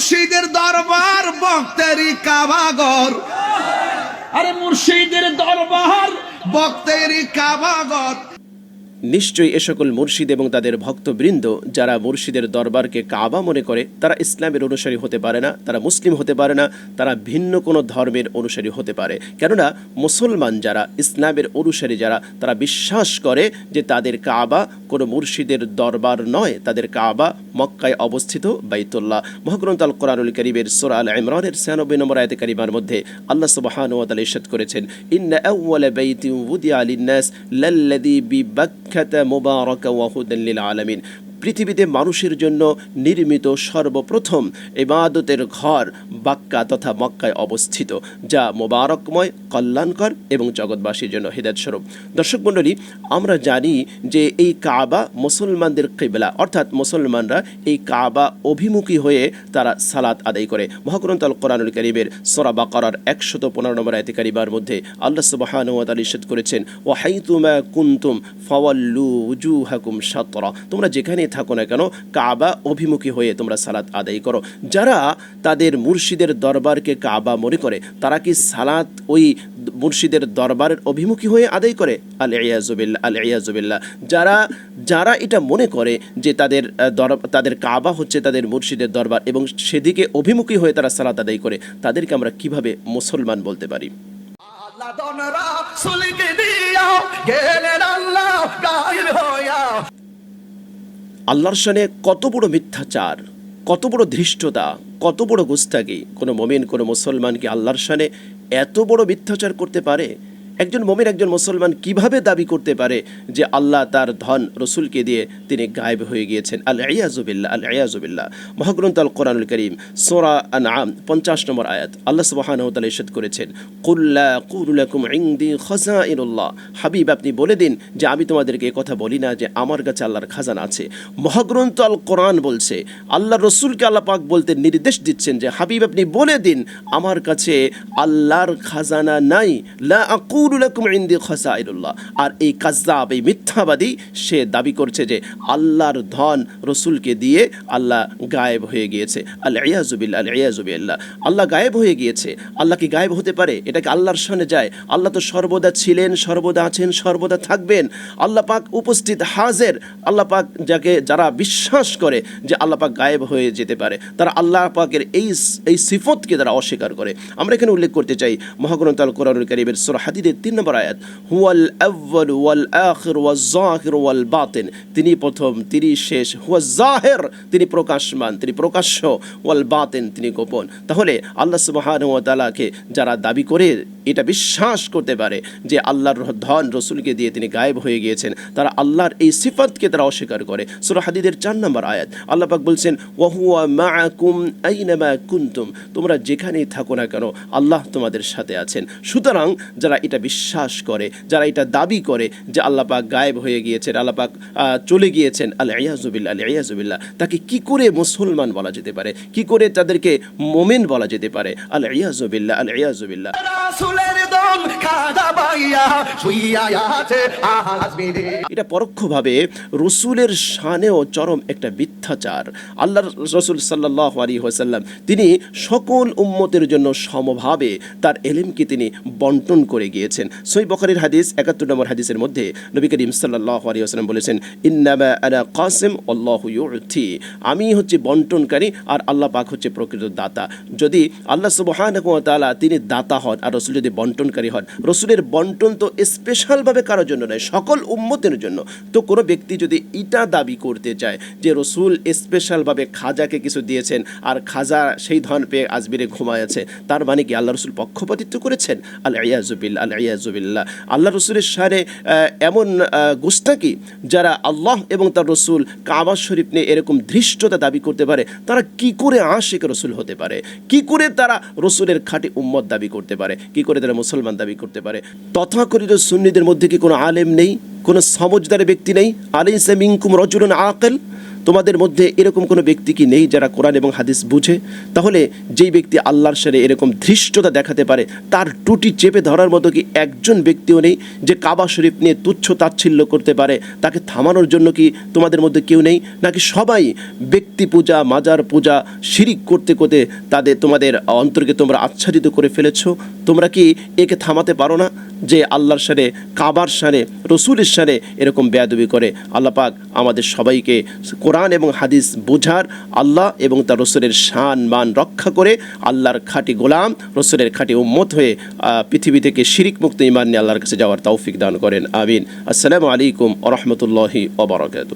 মুর্শিদের দরবার বক্তেরি কাবাগর। আরে মুর্শিদের দরবার। বক্তেরি কাবাগর। নিশ্চয়ই এ সকল মুর্শিদ এবং তাদের ভক্তবৃন্দ যারা মুর্শিদের দরবারকে কাবা মনে করে, তারা ইসলামের অনুসারী হতে পারে না, তারা মুসলিম হতে পারে না, তারা ভিন্ন কোনো ধর্মের অনুসারী হতে পারে। কেননা মুসলমান যারা, ইসলামের অনুসারী যারা, তারা বিশ্বাস করে যে তাদের কাবা কোনো মুর্শিদের দরবার নয়, তাদের কাবা মক্কায় অবস্থিত বাইতুল্লাহ। মহাগ্রন্থ আল কোরআনুল করিমের সোরা আল ইমরানের ছিয়ানব্বই নম্বর আয়তে কারিমার মধ্যে আল্লাহ সুবহান ওয়া তাআলা ইরশাদ করেছেন, ইন্না আউওয়ালা বাইতিন উদিয়া লিন-নাস লাল্লাযী বিবাক্কাতা مكة مباركة وهدى للعالمين. পৃথিবীতে মানুষের জন্য নির্মিত সর্বপ্রথম ইবাদতের ঘর বাক্কা তথা মক্কায় অবস্থিত, যা মোবারকময়, কল্যাণকর এবং জগৎবাসীর জন্য হৃদয় স্বরূপ দর্শক মণ্ডলী, আমরা জানি যে এই কাবা মুসলমানদের কিবলা, অর্থাৎ মুসলমানরা এই কাবা অভিমুখী হয়ে তারা সালাত আদায় করে। মহাগ্রন্থ আল কোরআনুল করিমের সোরা বাকারার একশত পনেরো নম্বর আয়তে কারিবার মধ্যে আল্লাহ সুবাহান ইরশাদ করেছেন ও হাইতুমা কুন্তুম ফাওয়াল্লু উজুহাকুম শাতরা। তোমরা যেখানে থাকো না কেন? কাবা অভিমুখী হয়ে তোমরা সালাত আদায় করো। যারা তাদের মুর্শিদের দরবারকে কাবা মনে করে, তারা কি সালাত ওই মুর্শিদের দরবারের অভিমুখী হয়ে আদায় করে? আল ইয়াজুবিল্লা আল ইয়াজুবিল্লা যারা যারা এটা মনে করে যে তাদের দর, তাদের কাবা হচ্ছে তাদের মুর্শিদের দরবার এবং সেদিকে অভিমুখী হয়ে তারা সালাত আদায় করে, তাদেরকে আমরা কীভাবে মুসলমান বলতে পারি? আল্লাহ দিয়া আল্লাহ আল্লাহর সানে কত বড় মিথ্যাচার, কত বড় ধৃষ্টতা, কত বড় গুস্তাগি কোনো মমিন, কোনো মুসলমান কি আল্লাহর সানে এত বড় মিথ্যাচার করতে পারে? একজন মমিন, একজন মুসলমান কীভাবে দাবি করতে পারে যে আল্লাহ তার ধন রসুলকে দিয়ে তিনি গায়েব হয়ে গিয়েছেন? আল ইয়াজুবিল্লা আল ইয়াজুবিল্লা মহাগ্রন্থ আল কোরআনুল করিম, সোরা আনআম, পঞ্চাশ নম্বর আয়াত। আল্লাহ সুবহানাহু ওয়া তাআলা ইরশাদ করেছেন কুল্লা কুরুলাকুম ইনদি খাজাইনুল্লাহ। হাবিব, আপনি বলে দিন যে আমি তোমাদেরকে কথা বলি না যে আমার কাছে আল্লাহর খাজানা আছে। মহাগ্রন্থ আল কোরআন বলছে, আল্লাহ রসুলকে আল্লাহ পাক বলতে নির্দেশ দিচ্ছেন যে, হাবিব, আপনি বলে দিন, আমার কাছে আল্লাহর খাজানা নাই। লা আকুলু লাকুম ইনদি খাসাইনুল্লাহ আর এই কাজ্জাব, এই মিথ্যাবাদী সে দাবি করছে যে আল্লাহর ধন রসুলকে দিয়ে আল্লাহ গায়েব হয়ে গিয়েছে। আল্লাহ ইয়াজুবিল্লা আল ইয়াজুবিল্লাহ আল্লাহ গায়েব হয়ে গিয়েছে। আল্লাহ কি গায়েব হতে পারে? এটাকে আল্লাহর সামনে যায়? আল্লাহ তো সর্বদা ছিলেন, সর্বদা আছেন, সর্বদা থাকবেন। আল্লাহ পাক উপস্থিত, হাজের। আল্লাহ পাক যাকে, যারা বিশ্বাস করে যে আল্লাহ পাক গায়েব হয়ে যেতে পারে, তারা আল্লাহ পাকের এই এই সিফতকে তারা অস্বীকার করে। আমরা এখানে উল্লেখ করতে চাই মহাগ্রন্থ আল কোরআনুল কারিমের সূরা হাদিদের তিন নম্বর আয়াত, হুয়াল আউয়াল ওয়াল আখির ওয়াজ জাহির ওয়াল বাতিন। তিনি প্রথম, তিনি শেষ হুয়া জাহের। তিনি প্রকাশমান, তিনি প্রকাশ্য, ওয়াল বাতিন, তিনি গোপন। তাহলে আল্লাহ সুবহানাহু ওয়া তাআলাকে যারা দাবি করে, এটা বিশ্বাস করতে পারে যে আল্লাহর ধন রসুলকে দিয়ে তিনি গায়েব হয়ে গিয়েছেন। তারা আল্লাহর এই সিফাতকে তারা অস্বীকার করে। সূরা হাদিদের চার নম্বর আয়াত, আল্লাহ পাক বলছেন, ওয়াহুয়া মাআকুম আইনামা কুনতুম। তোমরা যেখানেই থাকো না কেন, আল্লাহ তোমাদের সাথে আছেন। সুতরাং যারা এটা বিশ্বাস করে যারা এটা দাবি করে যে আল্লাপাক গায়েব হয়ে গিয়েছেন আল্লাপাক আহ, চলে গিয়েছেন আল ইয়াজুবিল্লাহ আল ইয়াজুবিল্লাহ তাকে কি করে মুসলমান বলা যেতে পারে? কি করে তাদেরকে মোমেন বলা যেতে পারে? আল ইয়াজুবিল্লাহ আল আজমিরে এটা পরোক্ষভাবে রসুলের শানেও চরম একটা মিথ্যাচার। আল্লাহ রসুল সাল্লাহ আলী হোসাল্লাম তিনি সকল উম্মতের জন্য সমভাবে তার এলিমকে তিনি বন্টন করে গিয়েছেন। সই বখারির হাদিস একাত্তর নম্বর হাদিসের মধ্যে নবী করিম সাল্লাহ আলী বলেছেন, ইন্নামা কাসিম, আল্লাহ আমি হচ্ছে বন্টনকারী আর আল্লাহ পাক হচ্ছে প্রকৃত দাতা। যদি আল্লাহ সুবহান তাআলা তিনি দাতা হন আর রসুল যদি বন্টনকারী হন, রসুলের বন্টন তো স্পেশালভাবে কারোর জন্য নয়, সকল উম্মতের জন্য। তো কোনো ব্যক্তি যদি এটা দাবি করতে চায় যে রসুল স্পেশালভাবে খাজাকে কিছু দিয়েছেন আর খাজা সেই ধন পেয়ে আজমিরে ঘুমায় আছে, তার মানে কি আল্লাহ রসুল পক্ষপাতিত্ব করেছেন? আল্লাহ ইয়াজুবিল্লা আল্লাহ ইয়াজুবিল্লাহ আল্লাহ রসুলের সারে এমন গোস্তাকি যারা আল্লাহ এবং তার রসুল কাবা শরীফ নিয়ে এরকম ধৃষ্টতা দাবি করতে পারে? তারা কি করে আশেক রসুল হতে পারে? কি করে তারা রসুলের খাঁটি উম্মত দাবি করতে পারে? কি করে তারা মুসলমান দাবি করতে পারে? তথাকথিত সুন্নিদের মধ্যে কি কোনো আলেম নেই? কোনো সমজদার ব্যক্তি নেই? আলাইসা মিনকুম রজুলুন আকেল? তোমাদের মধ্যে এরকম কোনো ব্যক্তি কি নেই যারা কোরআন এবং হাদিস বুঝে? তাহলে যেই ব্যক্তি আল্লাহর সাথে এরকম ধৃষ্টতা দেখাতে পারে, তার টুটি চেপে ধরার মতো কি একজন ব্যক্তিও নেই যে কাবা শরীফ নিয়ে তুচ্ছ তাচ্ছিল্য করতে পারে? তাকে থামানোর জন্য কি তোমাদের মধ্যে কেউ নেই? নাকি সবাই ব্যক্তি পূজা, মাজার পূজা, শিরিক করতে করতে তাদের, তোমাদের অন্তরকে তোমরা আচ্ছাদিত করে ফেলেছো? তোমরা কি একে থামাতে পারো না যে আল্লাহর সানে কাবার সানে রসুলের সানে এরকম বেয়াদবি করে? আল্লাহ পাক আমাদের সবাইকে কোরআন এবং হাদিস বোঝার আল্লাহ এবং তার রসুলের শান, মান রক্ষা করে আল্লাহর খাঁটি গোলাম, রসুলের খাঁটি উম্মত হয়ে পৃথিবী থেকে শিরিক মুক্ত ইমান নিয়ে আল্লাহর কাছে যাওয়ার তৌফিক দান করেন। আমিন। আসসালামু আলাইকুম রহমতুল্লাহি ওবরাকাতু